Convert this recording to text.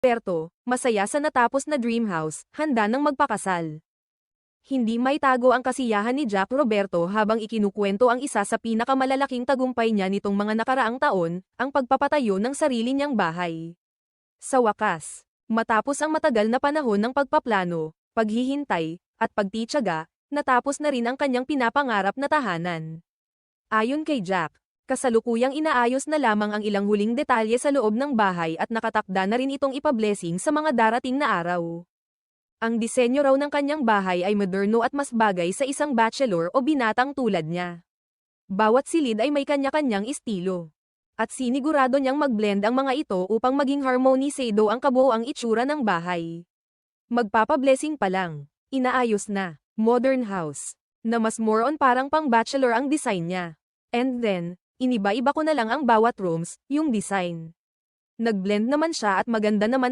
Roberto, masaya sa natapos na dream house, handa nang magpakasal. Hindi may tago ang kasiyahan ni Jack Roberto habang ikinukwento ang isa sa pinakamalalaking tagumpay niya nitong mga nakaraang taon, ang pagpapatayo ng sarili niyang bahay. Sa wakas, matapos ang matagal na panahon ng pagpaplano, paghihintay, at pagtityaga, natapos na rin ang kanyang pinapangarap na tahanan. Ayon kay Jack, kasalukuyang inaayos na lamang ang ilang huling detalye sa loob ng bahay at nakatakda na rin itong ipablessing sa mga darating na araw. Ang disenyo raw ng kanyang bahay ay moderno at mas bagay sa isang bachelor o binatang tulad niya. Bawat silid ay may kanya-kanyang estilo. At sinigurado niyang mag-blend ang mga ito upang maging harmonisado ang kabuoang itsura ng bahay. Magpapablessing pa lang, inaayos na, modern house, na mas more on parang pang bachelor ang design niya. And then, iniba-iba ko na lang ang bawat rooms, yung design. Nag-blend naman siya at maganda naman